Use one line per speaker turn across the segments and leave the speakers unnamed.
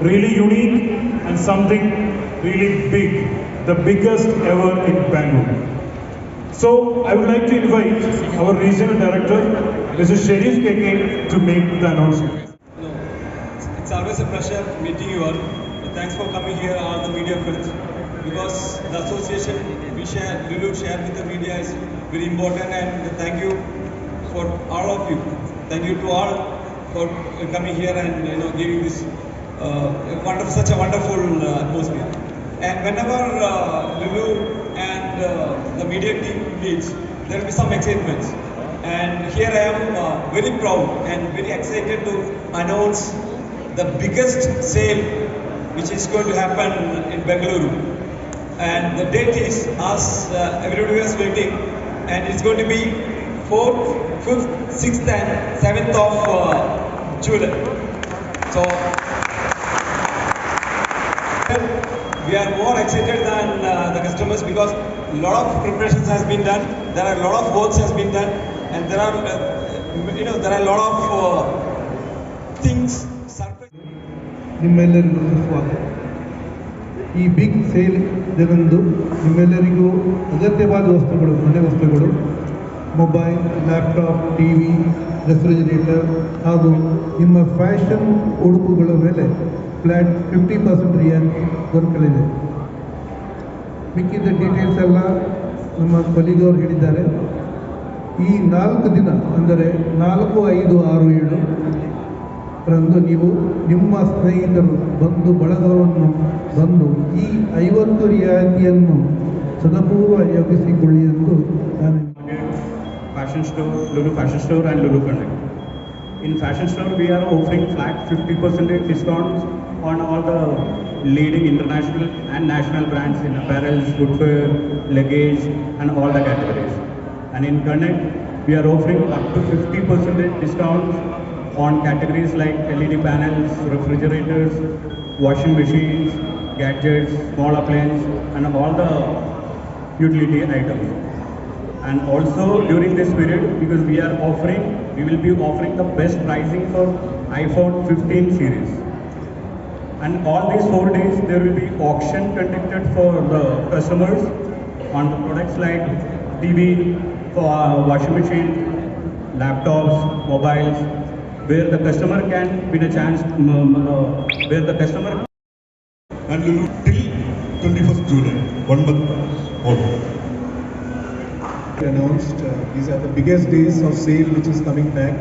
really unique and something really big, the biggest ever in Bangalore. So I would like to invite our regional director, Mr. Sharif KK, to make the announcement.
No, it's, always a pleasure meeting you all. Thanks for coming here, all the media friends. Because the association we share, we will share with the media is very important and thank you for all of you. Thank you to all for coming here and you know giving this wonderful, such a wonderful uh, atmosphere. And whenever uh, Lulu and uh, the media team meets, there will be some excitement. And here I am uh, very proud and very excited to announce the biggest sale which is going to happen in Bengaluru. And the date is, as uh, everybody was waiting, and it's going to be 4th, 5th, 6th, and 7th of uh, July. So, we are more excited than uh, the customers because a lot of preparations has been done. There are a lot of works has been done, and there are, uh, you know, there are a lot of uh, things.
ನಿಮ್ಮೆಲ್ಲರಿಗೂ ಸುಸ್ವಾಗತ ಈ big sale ದಿನಂದು ನಿಮ್ಮೆಲ್ಲರಿಗೂ ಅಗತ್ಯವಾದ ವಸ್ತುಗಳು ಮನೆ ವಸ್ತುಗಳು mobile laptop T V refrigerator ಹಾಗೂ ನಿಮ್ಮ ಫ್ಯಾಷನ್ ಉಡುಪುಗಳ ಮೇಲೆ ಫ್ಲ್ಯಾಟ್ ಫಿಫ್ಟಿ ಪರ್ಸೆಂಟ್ ರಿಯಾಯಿತಿ ದೊರಕಲಿದೆ. ಮಿಕ್ಕಿದ ಡೀಟೇಲ್ಸ್ ಎಲ್ಲ ನಮ್ಮ ಕೊಲಿಗವರು ಹೇಳಿದ್ದಾರೆ. ಈ ನಾಲ್ಕು ದಿನ, ಅಂದರೆ ನಾಲ್ಕು, ಐದು, ಆರು, ಏಳು ರಂದು ನೀವು ನಿಮ್ಮ ಸ್ನೇಹಿತರು ಬಂದು ಬಳಗವನ್ನು ಬಂದು ಈ ಐವತ್ತು ರಿಯಾಯಿತಿಯನ್ನು ಸದುಪಯೋಗಿಸಿಕೊಳ್ಳಿ ಎಂದು ನಾನು
Fashion store, Lulu Fashion Store and Lulu Connect. In Fashion Store, we are offering flat 50% discounts on all the leading international and national brands in apparels, footwear, luggage, and all the categories. And in Connect, we are offering up to 50% discounts on categories like LED panels, refrigerators, washing machines, gadgets, small appliances, and all the utility items. And also during this period, because we are offering, we will be offering the best pricing for iPhone 15 series. And all these four days, there will be auction conducted for the customers on the products like TV, uh, washing machine, laptops, mobiles, where the customer can win a chance, uh, where the customer
and till 21st July, one month more.
announced uh, these are the biggest days of sale which is coming back,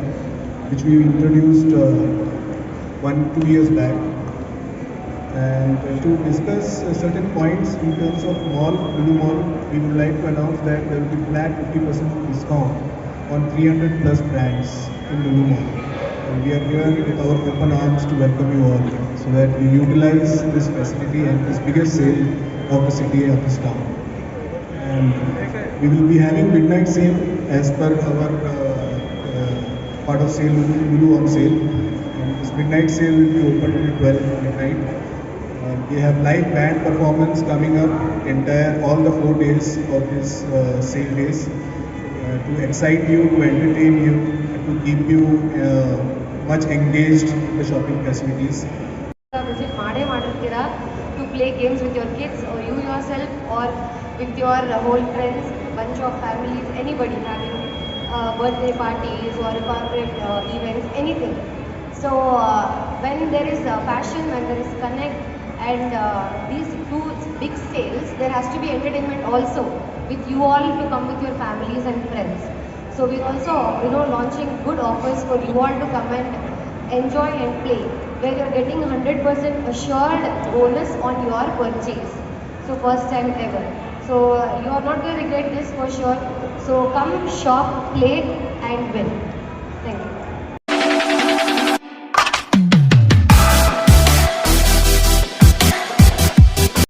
which we introduced uh, one two years back. And uh, to discuss uh, certain points in terms of mall, Lulu Mall, we would like to announce that there will be flat 50% discount on 300 plus brands in Lulu Mall. And we are here with our open arms to welcome you all so that you utilize this facility and this biggest sale of the city of this town. And we will be having midnight sale as per our uh, uh, part of sale, Lulu, Lulu on sale. And this midnight sale will be open till 12 midnight. Uh, we have live band performance coming up entire all the four days of this uh, sale days uh, to excite you, to entertain you, to keep you uh, much engaged in the shopping facilities.
Visit ಮಾಡೇ ಮಾಡಿರ್ತೀರಾ to play games with your kids or you yourself or with your uh, whole friends, bunch of families, anybody having uh, birthday parties or corporate uh, events, anything. So uh, when there is uh, passion, when there is connect and uh, these two big sales, there has to be entertainment also with you all to come with your families and friends. So we're also, you know, launching good offers for you all to come and enjoy and play, where you're getting 100% assured bonus on your purchase. So first time ever. So you are not going to regret this for sure. So come shop, play and win. Thank you.